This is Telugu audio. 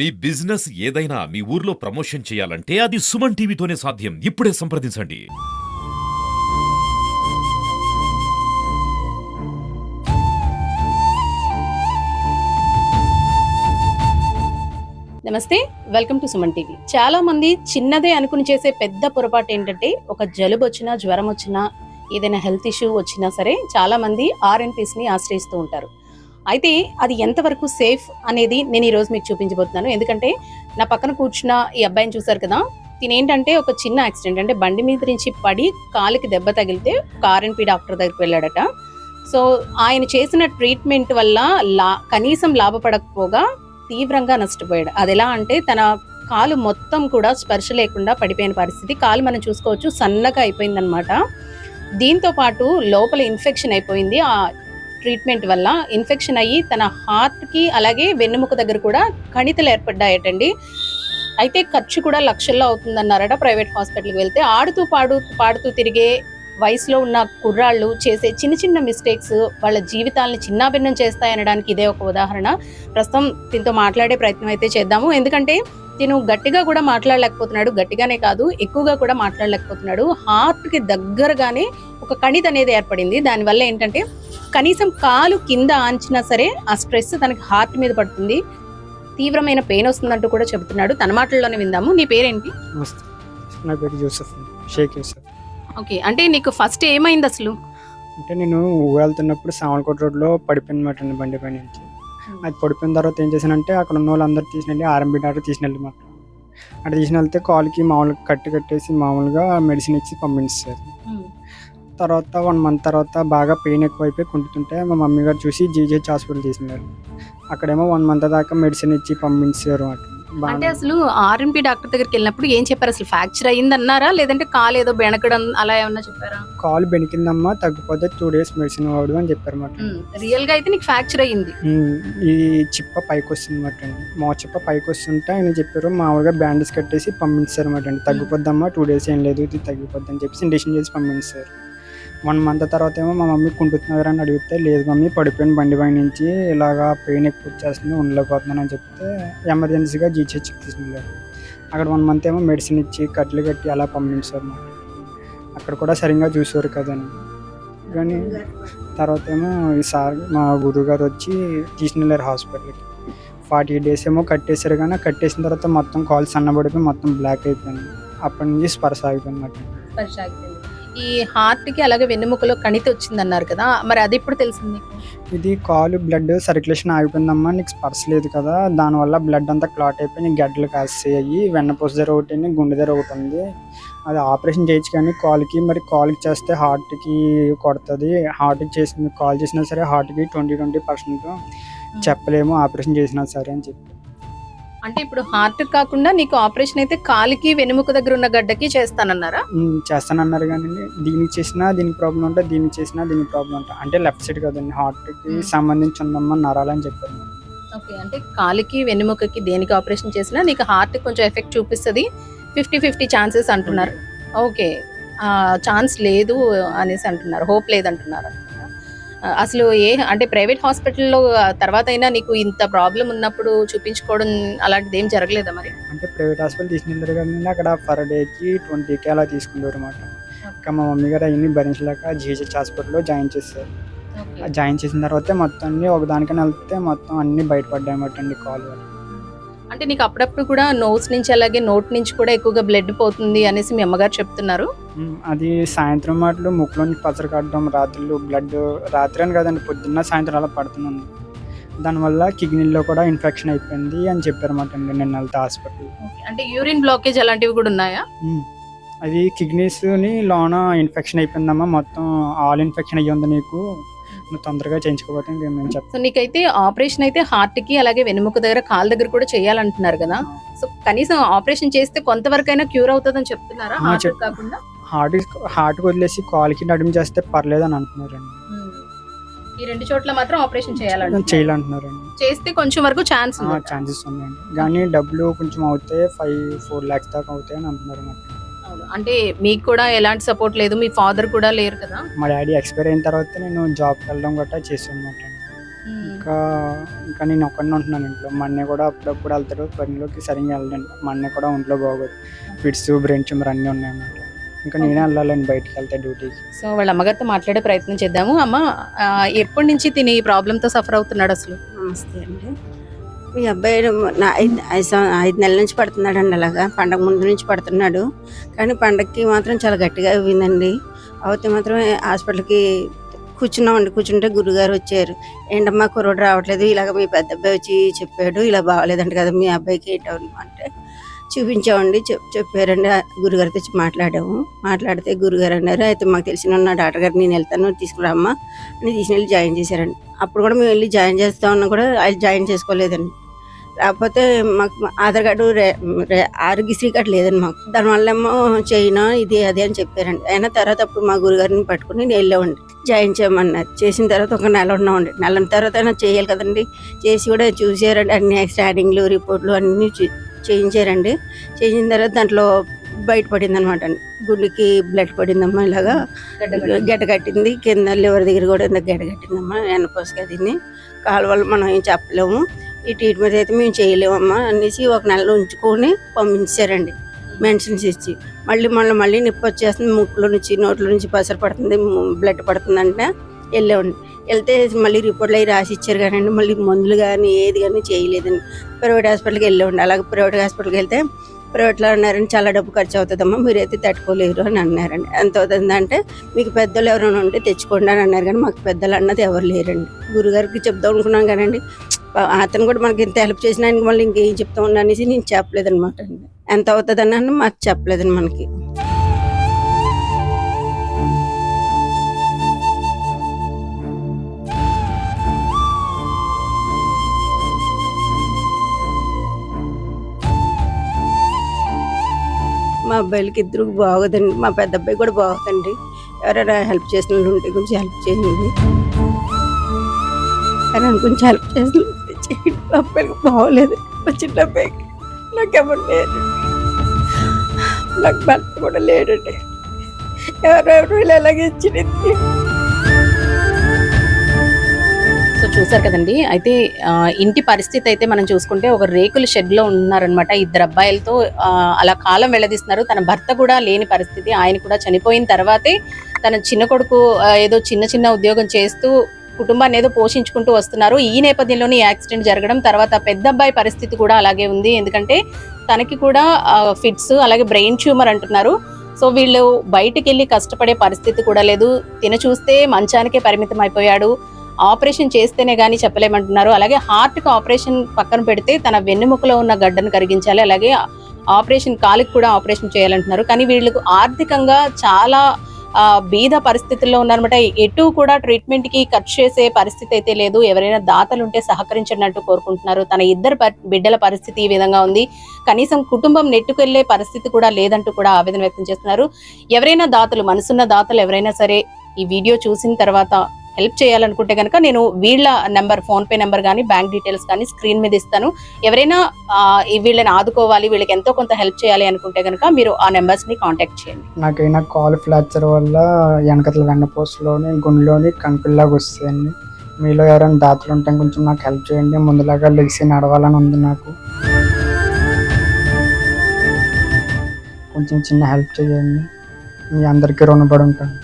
మీ బిజినెస్ ఏదైనా మీ ఊర్లో ప్రమోషన్ చేయాలంటే అది సుమన్ టీవీతోనే సాధ్యం. ఇప్పుడే సంప్రదించండి. నమస్తే వెల్కమ్ టు సుమన్ టీవీ. చాలా మంది చిన్నదే అనుకుని చేసే పెద్ద పొరపాటు ఏంటంటే ఒక జలుబు వచ్చినా జ్వరం వచ్చినా ఏదైనా హెల్త్ ఇష్యూ వచ్చినా సరే చాలా మంది ఆర్ఎన్పిస్ని ఆశ్రయిస్తూ ఉంటారు. అయితే అది ఎంతవరకు సేఫ్ అనేది నేను ఈరోజు మీకు చూపించబోతున్నాను. ఎందుకంటే నా పక్కన కూర్చున్న ఈ అబ్బాయిని చూసారు కదా తినేంటంటే ఒక చిన్న యాక్సిడెంట్ అంటే బండి మీద నుంచి పడి కాలికి దెబ్బ తగిలితే ఒక డాక్టర్ దగ్గరికి వెళ్ళాడట. సో ఆయన చేసిన ట్రీట్మెంట్ వల్ల లా కనీసం లాభపడకపోగా తీవ్రంగా నష్టపోయాడు. అది ఎలా అంటే తన కాలు మొత్తం కూడా స్పర్శ లేకుండా పడిపోయిన పరిస్థితి. కాలు మనం చూసుకోవచ్చు సన్నగా అయిపోయిందనమాట దీంతో పాటు లోపల ఇన్ఫెక్షన్ అయిపోయింది. ఆ ట్రీట్మెంట్ వల్ల ఇన్ఫెక్షన్ అయ్యి తన హార్ట్కి అలాగే వెన్నుముక దగ్గర కూడా కణితలు ఏర్పడ్డాయటండి. అయితే ఖర్చు కూడా లక్షల్లో అవుతుందన్నారట ప్రైవేట్ హాస్పిటల్కి వెళ్తే. ఆడుతూ పాడు పాడుతూ తిరిగే వయసులో ఉన్న కుర్రాళ్ళు చేసే చిన్న చిన్న మిస్టేక్స్ వాళ్ళ జీవితాలను చిన్నాభిన్నం చేస్తాయనడానికి ఇదే ఒక ఉదాహరణ. ప్రస్తుతం దీంతో మాట్లాడే ప్రయత్నం అయితే చేద్దాము. ఎందుకంటే తిను గట్టిగా కూడా మాట్లాడలేకపోతున్నాడు గట్టిగానే కాదు ఎక్కువగా కూడా మాట్లాడలేకపోతున్నాడు. హార్ట్కి దగ్గరగానే ఒక కణితి అనేది ఏర్పడింది. దానివల్ల ఏంటంటే కనీసం కాలు కింద ఆంచినా సరే ఆ స్ట్రెస్ తనకి హార్ట్ మీద పడుతుంది. తీవ్రమైన పెయిన్ వస్తుందంటూ కూడా చెబుతున్నాడు. తన మాటల్లోనే విందాము. నీ పేరేంటి? నా పేరు జోసెఫ్. షేక్ యూసఫ్ ఓకే. అంటే నీకు ఫస్ట్ ఏమైంది అసలు? అంటే నేను వెళ్తున్నప్పుడు సామలకోట రోడ్లో పడిపోయింది మాట అండి బండి పై నుంచి అది పడిపోయిన తర్వాత ఏం చేశానంటే అక్కడ ఉన్న వాళ్ళందరూ తీసిన వెళ్ళి ఆర్ఎంబీ డాక్టర్ తీసిన వెళ్ళి మాట అక్కడ తీసిన వెళ్తే కాల్కి మామూలుగా కట్టి కట్టేసి మామూలుగా మెడిసిన్ ఇచ్చి పంపించారు తర్వాత వన్ మంత్ తర్వాత బాగా పెయిన్ ఎక్కువైపోయి కుంటుతుంటే మా మమ్మీ గారు చూసి జీజేహెచ్ హాస్పిటల్ తీసినారు అక్కడేమో వన్ మంత్ దాకా మెడిసిన్ ఇచ్చి పంపించారు అన్నమాట అంటే అసలు ఆర్ఎంపీ డాక్టర్ దగ్గరికి వెళ్ళినప్పుడు ఏం చెప్పారు? అసలు ఫ్రాక్చర్ అయ్యింది అన్నారా లేదంటే కాలు ఏదో బెణకడం అలా ఏమన్నా చెప్పారా? కాలు బెనికిందమ్మా తగ్గిపోతే టూ డేస్ మెడిసిన్ వాడు అని చెప్పారు అన్నమాట రియల్గా అయితే నీకు ఫ్రాక్చర్ అయ్యింది. ఈ చిప్ప పైకి వస్తుంది అండి. మా చిప్ప పైకి వస్తుంటే ఆయన చెప్పారు మామూలుగా బ్యాండేజ్ కట్టేసి పంపించారు అండి. తగ్గిపోద్దమ్మా టూ డేస్ ఏం లేదు ఇది తగ్గిపోద్ది అని చెప్పేసి ఇండిషన్ చేసి పంపించారు వన్ మంత్ తర్వాత ఏమో మా మమ్మీ కుంటున్నారు అని అడిగితే లేదు మమ్మీ పడిపోయిన బండి పై నుంచి ఇలాగా పెయిన్ ఎక్కువ వచ్చేస్తుంది ఉండలేకపోతున్నాను అని చెప్తే ఎమర్జెన్సీగా జీహెచ్ తీసుకెళ్ళారు అక్కడ వన్ మంత్ ఏమో మెడిసిన్ ఇచ్చి కట్లు కట్టి అలా పంపించారు అక్కడ కూడా సరిగ్గా చూసేవారు కదండి. కానీ తర్వాత ఏమో ఈ సార్ మా గురువు గారు వచ్చి తీసుకెళ్ళారు హాస్పిటల్కి ఫార్టీ డేస్ ఏమో కట్టేశారు కానీ కట్టేసిన తర్వాత మొత్తం కాల్స్ సన్నబడిపోయి మొత్తం బ్లాక్ అయిపోయింది. అప్పటి నుంచి స్పర్శ ఆగిపోయింది మాట ఈ హార్ట్కి అలాగే వెన్నుముకలో కణితి వచ్చింది అన్నారు కదా మరి అది ఇప్పుడు తెలిసింది? ఇది కాలు బ్లడ్ సర్క్యులేషన్ ఆగిపోయిందమ్మా నీకు స్పర్శ లేదు కదా దానివల్ల బ్లడ్ అంతా క్లాట్ అయిపోయి నీకు గడ్డలు కాసేయి వెన్నపూస దగ్గర ఒకటి గుండె దగ్గర ఒకటి ఉంది. అది ఆపరేషన్ చేయొచ్చు కానీ కాల్కి మరి కాల్కి చేస్తే హార్ట్కి కొడుతుంది. హార్ట్కి చేసి కాల్ చేసినా సరే హార్ట్కి ట్వంటీ ట్వంటీ పర్సెంట్ చెప్పలేము ఆపరేషన్ చేసినా సరే అని చెప్పి. అంటే ఇప్పుడు హార్ట్ కాకుండా నీకు ఆపరేషన్ అయితే కాలికి వెన్నుముక దగ్గర ఉన్న గడ్డకి చేస్తానన్నారా? చేస్తానన్నారు కానీ దీనికి చేసినా దీనికి ప్రాబ్లం ఉంటే దీనికి చేసినా దీనికి ప్రాబ్లం ఉంటా. అంటే లెఫ్ట్ సైడ్ కదండి హార్ట్కి ఉమ్. సంబంధించి ఉందమ్మా నరాలని చెప్పారు. ఓకే అంటే కాలికి వెన్నుముకకి దేనికి ఆపరేషన్ చేసినా నీకు హార్ట్ కొంచెం ఎఫెక్ట్ చూపిస్తుంది. ఫిఫ్టీ ఫిఫ్టీ ఛాన్సెస్ అంటున్నారు. ఓకే. ఛాన్స్ లేదు అనేసి అంటున్నారు. హోప్ లేదంటున్నారు? అసలు ఏ అంటే ప్రైవేట్ హాస్పిటల్లో తర్వాత అయినా నీకు ఇంత ప్రాబ్లం ఉన్నప్పుడు చూపించుకోవడం అలాంటిది ఏం జరగలేదా మరి? అంటే ప్రైవేట్ హాస్పిటల్ తీసుకెళ్ళారు కానీ అక్కడ పర్ డేకి ట్వంటీకే అలా తీసుకుంటారు అనమాట ఇంకా మా మమ్మీ గారు అవన్నీ భరించలేక జీహెచ్హెచ్ హాస్పిటల్లో జాయిన్ ఆ జాయిన్ చేసిన తర్వాత మొత్తం అన్ని ఒకదానికని వెళ్తే మొత్తం అన్ని బయటపడ్డాయి అన్నమాట అండి కాల్ అంటే నీకు అప్పుడప్పుడు కూడా నోస్ నుంచి అలాగే నోట్ నుంచి కూడా ఎక్కువగా బ్లడ్ పోతుంది అనేసి మీ అమ్మగారు చెప్తున్నారు. అది సాయంత్రం మాటలు ముక్కులో నుంచి పచ్చడి కట్టడం రాత్రులు బ్లడ్ రాత్రి అని కాదండి పొద్దున్న సాయంత్రం అలా పడుతున్నాను. దానివల్ల కిడ్నీలో కూడా ఇన్ఫెక్షన్ అయిపోయింది అని చెప్పారు అన్నమాట అండి నిన్న వెళ్తే హాస్పిటల్. అంటే యూరిన్ బ్లాకేజ్ అలాంటివి కూడా ఉన్నాయా. అది కిడ్నీస్ని లోన ఇన్ఫెక్షన్ అయిపోయిందమ్మా మొత్తం ఆల్ ఇన్ఫెక్షన్ అయ్యి ఉంది నీకు. నువ్వు తొందరగా చేయించుకోకపోతే ఇంకేమేమి చెప్తాను సో నీకైతే ఆపరేషన్ అయితే హార్ట్కి అలాగే వెనుముక దగ్గర కాల్ దగ్గర కూడా చేయాలంటున్నారు కదా. సో కనీసం ఆపరేషన్ చేస్తే కొంతవరకైనా క్యూర్ అవుతుందని చెప్తున్నారా? కాకుండా? హార్ట్ హార్ట్కి వదిలేసి కాల్కి నడుము చేస్తే పర్లేదు అని అంటున్నారండి ఈ రెండు చోట్ల మాత్రం ఆపరేషన్ చేయాలంటున్నారు. చేయాలంటున్నారండి. చేస్తే కొంచెం వరకు ఛాన్స్ ఛాన్సెస్ ఉన్నాయండి. కానీ డబ్బులు కొంచెం అవుతాయి ఫైవ్ ఫోర్ ల్యాక్స్ దాకా అవుతాయి అని అంటున్నారు. అంటే మీకు కూడా ఎలాంటి సపోర్ట్ లేదు మీ ఫాదర్ కూడా లేరు కదా? మా డాడీ ఎక్స్పైర్ అయిన తర్వాత నేను జాబ్కి వెళ్ళడం గట్టా చేసాను అనమాట ఇంకా ఇంకా నేను ఒక్కడినే ఉంటున్నాను ఇంట్లో. మా అన్నయ్య కూడా అప్పుడప్పుడు వెళ్తాడు పనిలోకి సరిగ్గా వెళ్ళండి మా అన్నయ్య కూడా ఒంట్లో బాగోదు. ఫిట్స్ బ్రెయిన్ ట్యూమర్ అన్నీ ఉన్నాయన్నమాట. ఇంకా నేనే వెళ్ళాలండి బయటికి వెళ్తే డ్యూటీకి. సో వాళ్ళ అమ్మగారితో మాట్లాడే ప్రయత్నం చేద్దాము. అమ్మ ఆ, ఎప్పటి నుంచి తిని ఈ ప్రాబ్లంతో సఫర్ అవుతున్నాడు అసలు? నమస్తే అండి. మీ అబ్బాయి నా ఐదు ఐదు సం- ఐదు నెలల నుంచి పడుతున్నాడు అండి అలాగా. పండగ ముందు నుంచి పడుతున్నాడు. కానీ పండగకి మాత్రం చాలా గట్టిగా అయిందండి అవుతే మాత్రం హాస్పిటల్కి కూర్చున్నామండి. కూర్చుంటే గురుగారు వచ్చారు. ఏంటమ్మా కుర్రోడు రావట్లేదు. ఇలాగ మీ పెద్ద అబ్బాయి వచ్చి చెప్పాడు. ఇలా బాగాలేదంట కదా మీ అబ్బాయికి ఏంటవును అంటే చూపించామండి. చెప్ చెప్పారండి. ఆ తెచ్చి మాట్లాడాము. మాట్లాడితే గురుగారు అన్నారు అయితే మాకు తెలిసిన ఉన్న డాక్టర్ గారు నేను వెళ్తాను తీసుకురామ్మా అని తీసుకెళ్ళి జాయిన్ చేశారండి. అప్పుడు కూడా మేము వెళ్ళి జాయిన్ చేస్తా ఉన్నా కూడా ఆయన జాయిన్ చేసుకోలేదండి. రాకపోతే మాకు మా ఆధార్ కార్డు రే ఆరోగ్యశ్రీ కార్డు లేదండి మాకు. దానివల్ల ఏమో చైనా ఇది అది అని చెప్పారండి. అయినా తర్వాత అప్పుడు మా గురుగారిని పట్టుకుని నేను వెళ్ళామండి. జాయిన్ చేయమన్నారు. చేసిన తర్వాత ఒక నెల ఉన్నామండి. నెల తర్వాత అయినా చేయాలి కదండి. చేసి కూడా చూసారండి. అన్ని స్కానింగ్లు రిపోర్ట్లు అన్నీ చేయించారండి చేయించిన తర్వాత దాంట్లో బయటపడింది అనమాట గుండెకి బ్లడ్ పడిందమ్మా ఇలాగా. గడ్డ కట్టింది. కింద లివర్ దగ్గర కూడా ఇంత గడ్డ కట్టిందమ్మా ఎన్నపోసుగా దీన్ని కాలువలు మనం ఏం చెప్పలేము. ఈ ట్రీట్మెంట్ అయితే మేము చేయలేమమ్మా అనేసి ఒక నెల ఉంచుకొని పంపించారండి. మెడిసిన్స్ ఇచ్చి. మళ్ళీ మళ్ళీ మళ్ళీ నొప్పి వచ్చేస్తుంది. ముక్కులో నుంచి నోట్లో నుంచి పసరు పడుతుంది బ్లడ్ పడుతుంది అంటే వెళ్ళామండి వెళ్తే మళ్ళీ రిపోర్ట్లు అవి రాసి ఇచ్చారు కానీ మళ్ళీ మందులు కానీ ఏది కానీ చేయలేదండి. ప్రైవేట్ హాస్పిటల్కి వెళ్ళామండి అలాగే ప్రైవేట్ హాస్పిటల్కి వెళ్తే ప్రైవేట్లో అన్నారండి చాలా డబ్బు ఖర్చు అవుతుందమ్మా మీరైతే తట్టుకోలేరు అని అన్నారండి. ఎంత అవుతుందంటే మీకు పెద్దలు ఎవరైనా ఉంటే తెచ్చుకోండి అని అన్నారు కానీ మాకు పెద్దలు అన్నది ఎవరు లేరండి. గురుగారికి చెప్దాం అనుకున్నాం కానండి అతను కూడా మనకి ఇంత హెల్ప్ చేసిన ఆయనకి మళ్ళీ ఇంకేం చెప్తా ఉన్నా అనేసి నేను చెప్పలేదనమాట అండి. ఎంత అవుతుందని అన్న మాకు చెప్పలేదండి మనకి. మా అబ్బాయిలకి ఇద్దరు బాగోదండి. మా పెద్ద అబ్బాయి కూడా బాగోదండి. ఎవరైనా హెల్ప్ చేసిన వాళ్ళు ఉంటే కొంచెం హెల్ప్ చేయండి. కొంచెం హెల్ప్ చేసిన చేయండి. మా అబ్బాయికి బాగోలేదు. మా చిన్న అబ్బాయికి నాకు లేదు నాకు భర్త కూడా లేడండి. ఎవరెవరు ఇలా ఎలాగ ఇచ్చింది చూసారు కదండి. అయితే ఇంటి పరిస్థితి అయితే మనం చూసుకుంటే ఒక రేకుల షెడ్లో ఉన్నారనమాట ఇద్దరు అబ్బాయిలతో అలా కాలం వెళ్ళదీస్తున్నారు తన భర్త కూడా లేని పరిస్థితి. ఆయన కూడా చనిపోయిన తర్వాతే తన చిన్న కొడుకు ఏదో చిన్న చిన్న ఉద్యోగం చేస్తూ కుటుంబాన్ని ఏదో పోషించుకుంటూ వస్తున్నారు. ఈ నేపథ్యంలోనే యాక్సిడెంట్ జరగడం తర్వాత పెద్ద అబ్బాయి పరిస్థితి కూడా అలాగే ఉంది. ఎందుకంటే తనకి కూడా ఫిట్స్ అలాగే బ్రెయిన్ ట్యూమర్ అంటున్నారు. సో వీళ్ళు బయటికి వెళ్ళి కష్టపడే పరిస్థితి కూడా లేదు. తిన చూస్తే మంచానికే పరిమితం అయిపోయాడు ఆపరేషన్ చేస్తేనే కానీ చెప్పలేమంటున్నారు. అలాగే హార్ట్కి ఆపరేషన్ పక్కన పెడితే తన వెన్నుముకలో ఉన్న గడ్డను కరిగించాలి. అలాగే ఆపరేషన్ కాలికి కూడా ఆపరేషన్ చేయాలంటున్నారు. కానీ వీళ్ళకు ఆర్థికంగా చాలా బీద పరిస్థితుల్లో ఉన్నారన్నమాట. ఎటు కూడా ట్రీట్మెంట్కి ఖర్చు చేసే పరిస్థితి అయితే లేదు. ఎవరైనా దాతలు ఉంటే సహకరించండి కోరుకుంటున్నారు. తన ఇద్దరు బిడ్డల పరిస్థితి ఈ విధంగా ఉంది. కనీసం కుటుంబం నెట్టుకెళ్ళే పరిస్థితి కూడా లేదంటూ కూడా ఆవేదన వ్యక్తం చేస్తున్నారు. ఎవరైనా దాతలు మనసున్న దాతలు ఎవరైనా సరే ఈ వీడియో చూసిన తర్వాత హెల్ప్ చేయాలనుకుంటే కనుక నేను వీళ్ళ నెంబర్ ఫోన్పే నెంబర్ కానీ బ్యాంక్ డీటెయిల్స్ కానీ స్క్రీన్ మీద ఇస్తాను. ఎవరైనా వీళ్ళని ఆదుకోవాలి వీళ్ళకి ఎంతో కొంత హెల్ప్ చేయాలి అనుకుంటే కనుక మీరు ఆ నెంబర్స్ని కాంటాక్ట్ చేయండి. నాకైనా కాల్ ఫ్రాక్చర్ వల్ల వెనకతల వెన్నపోసలోని గుండెలోని కంకుల్లాగా వస్తాయండి. మీలో ఎవరైనా దాతలు ఉంటే కొంచెం నాకు హెల్ప్ చేయండి. ముందులాగా లెగిసి నడవాలని ఉంది నాకు. కొంచెం చిన్న హెల్ప్ చేయండి. మీ అందరికీ రుణపడి ఉంటాను.